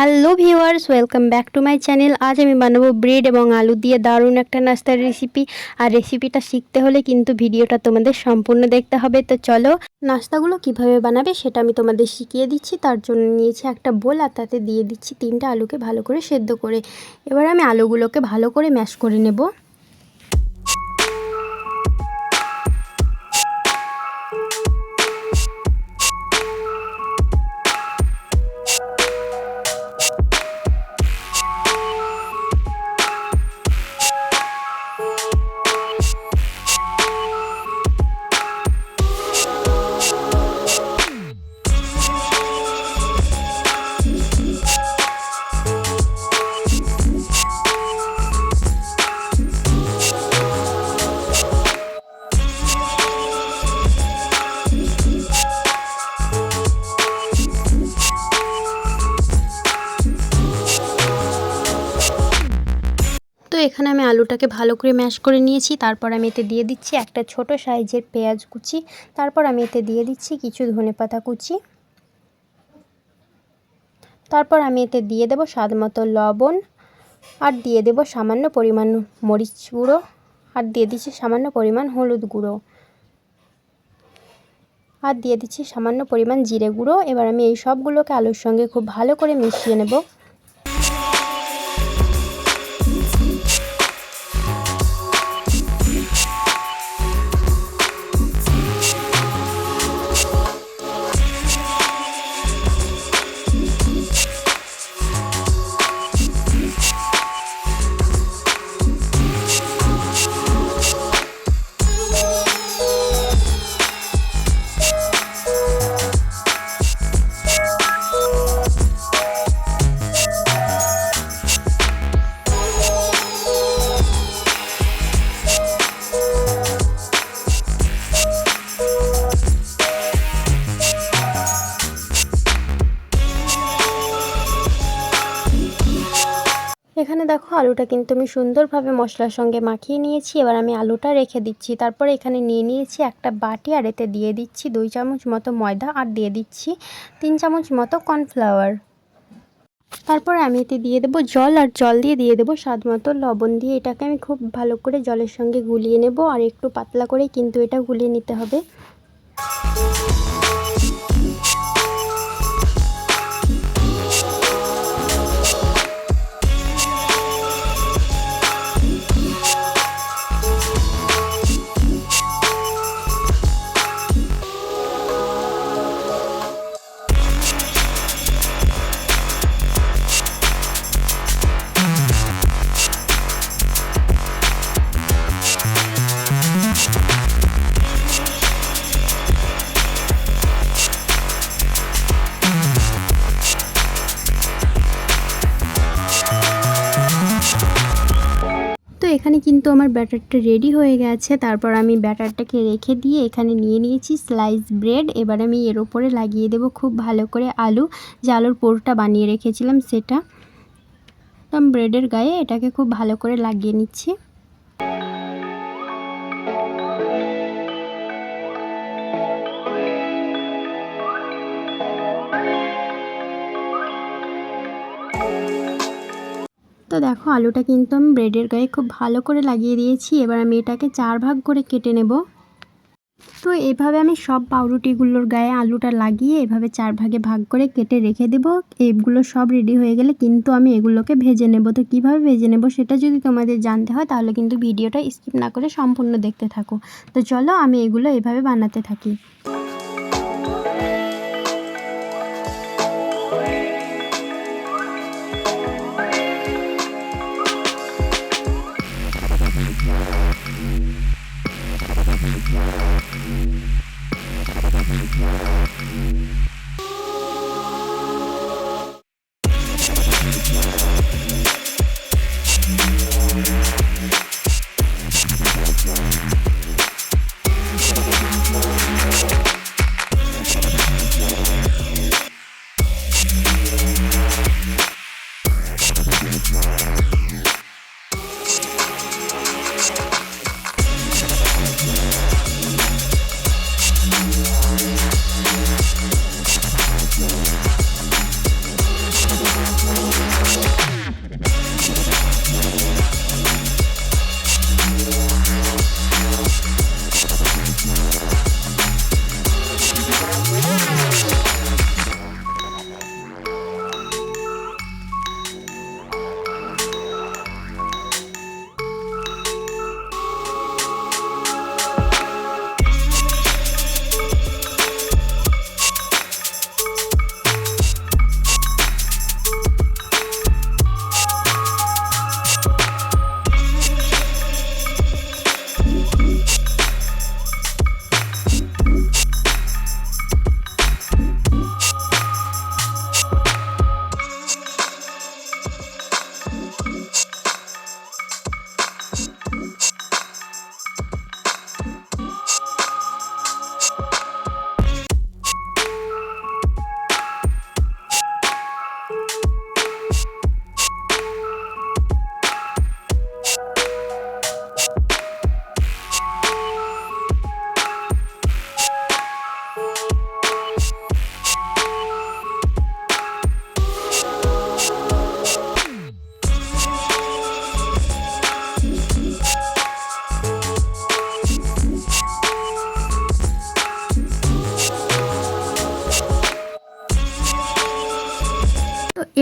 Hello viewers welcome back to my channel আজ আমি বানাবো ব্রেড এবং আলু দিয়ে দারুণ একটা নাস্তার রেসিপি আর রেসিপিটা শিখতে হলে কিন্তু ভিডিওটা তোমাদের সম্পূর্ণ দেখতে হবে। তো চলো, নাস্তাগুলো কীভাবে বানাবে সেটা আমি তোমাদের শিখিয়ে দিচ্ছি। তার জন্য নিয়েছি একটা বোল আর তাতে দিয়ে দিচ্ছি তিনটা আলুকে ভালো করে সেদ্ধ করে। এবার আমি আলুগুলোকে ভালো করে ম্যাশ করে নেব। আলুটাকে ভালো করে ম্যাশ করে নিয়েছি। তারপর আমি এতে দিয়ে দিচ্ছি একটা ছোট সাইজের পেঁয়াজ কুচি। তারপর আমি এতে দিয়ে দিচ্ছি কিছু ধনেপাতা কুচি। তারপর আমি এতে দিয়ে দেব স্বাদ মতো লবণ। আর দিয়ে দেব সামান্য পরিমাণ মরিচ গুঁড়ো। আর দিয়ে দিচ্ছি সামান্য পরিমাণ হলুদ গুঁড়ো। আর দিয়ে দিচ্ছি সামান্য পরিমাণ জিরে গুঁড়ো। এবার আমি এই সবগুলোকে আলুর সঙ্গে খুব ভালো করে মিশিয়ে নেব। দেখো, আলুটা কিন্তু আমি সুন্দরভাবে মশলার সঙ্গে মাখিয়ে নিয়েছি। এবার আমি আলুটা রেখে দিচ্ছি। তারপর এখানে নিয়ে নিয়েছি একটা বাটি, আর এতে দিয়ে দিচ্ছি দুই চামচ মতো ময়দা, আর দিয়ে দিচ্ছি তিন চামচ মতো কর্নফ্লাওয়ার। তারপর আমি এতে দিয়ে দেবো জল, আর জল দিয়ে দিয়ে দেবো স্বাদ মতো লবণ দিয়ে। এটাকে আমি খুব ভালো করে জলের সঙ্গে গুলিয়ে নেব, আর একটু পাতলা করে কিন্তু এটা গুলিয়ে নিতে হবে। এখানে কিন্তু আমার ব্যাটারটা রেডি হয়ে গেছে। তারপর আমি ব্যাটারটাকে রেখে দিয়ে এখানে নিয়ে নিয়েছি স্লাইস ব্রেড এবার আমি এর ওপরে লাগিয়ে দেব খুব ভালো করে আলু। যে আলুর পোরটা বানিয়ে রেখেছিলাম সেটা। আমি ব্রেডের গায়ে এটাকে খুব ভালো করে লাগিয়ে নিচ্ছি। তো দেখো, আলুটা কিন্তু আমি ব্রেডের গায়ে খুব ভালো করে লাগিয়ে দিয়েছি। এবার আমি এটাকে চার ভাগ করে কেটে নেব। তো এভাবে আমি সব পাউরুটিগুলোর গায়ে আলুটা লাগিয়ে এভাবে চার ভাগে ভাগ করে কেটে রেখে দেব। এগুলো সব রেডি হয়ে গেলে কিন্তু আমি এগুলোকে ভেজে নেব। তো কীভাবে ভেজে নেব সেটা যদি তোমাদের জানতে হয়, তাহলে কিন্তু ভিডিওটা স্কিপ না করে সম্পূর্ণ দেখতে থাকো। তো চলো আমি এগুলো এভাবে বানাতে থাকি। Thank you.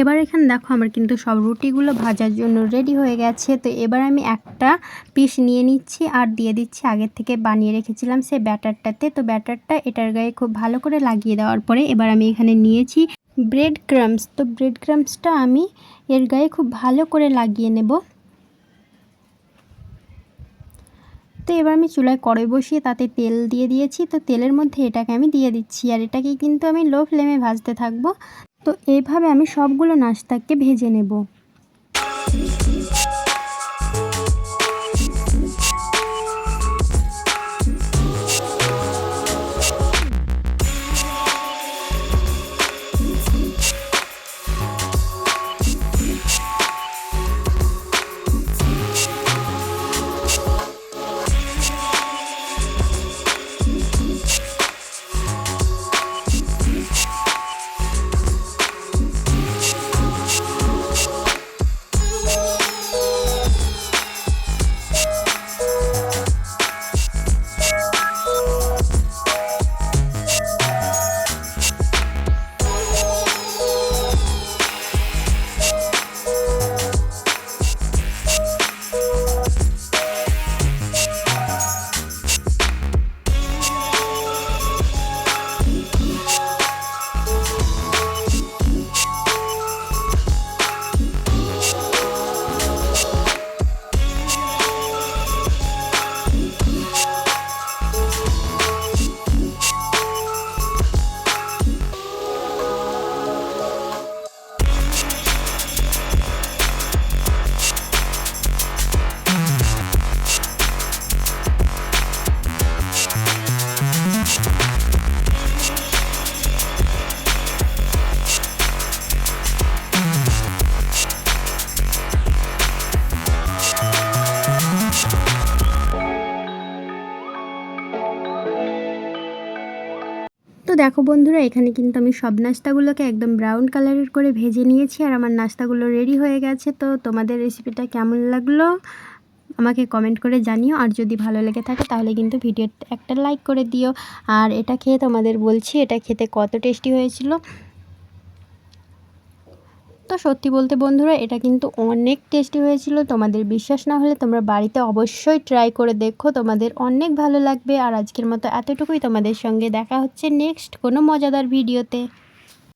এবার এখানে দেখো আমার কিন্তু সব রুটিগুলো ভাজার জন্য রেডি হয়ে গেছে। তো এবার আমি একটা পিস নিয়ে নিচ্ছি আর দিয়ে দিচ্ছি আগের থেকে বানিয়ে রেখেছিলাম সে ব্যাটারটাতে। তো ব্যাটারটা এটার গায়ে খুব ভালো করে লাগিয়ে দেওয়ার পরে এবার আমি এখানে নিয়েছি ব্রেড ক্রামস তো ব্রেড ক্রামসটা আমি এর গায়ে খুব ভালো করে লাগিয়ে নেব। তো এবার আমি চুলায় কড়াই বসিয়ে তাতে তেল দিয়ে দিয়েছি। তো তেলের মধ্যে এটাকে আমি দিয়ে দিচ্ছি আর এটাকে কিন্তু আমি লো ফ্লেমে ভাজতে থাকব। তো এইভাবে আমি সবগুলো নাস্তাকে ভেজে নেব। দেখো বন্ধুরা, এখানে কিন্তু আমি সব নাস্তাগুলোকে একদম ব্রাউন কালারের করে ভেজে নিয়েছি আর আমার নাস্তাগুলো রেডি হয়ে গেছে। তো তোমাদের রেসিপিটা কেমন লাগল আমাকে কমেন্ট করে জানিও। আর যদি ভালো লেগে থাকে তাহলে কিন্তু ভিডিওটা একটা লাইক করে দিও। আর এটা খেয়ে তোমাদের বলছি, এটা খেতে কত টেস্টি হয়েছিল। তো সত্যি বলতে বন্ধুরা, এটা কিন্তু অনেক টেস্টি হয়েছিল। তোমাদের বিশ্বাস না হলে তোমরা বাড়িতে অবশ্যই ট্রাই করে দেখো। তোমাদের অনেক ভালো লাগবে। আর আজকের মতো এতটুকুই। তোমাদের সঙ্গে দেখা হচ্ছে নেক্সট কোনো মজাদার ভিডিওতে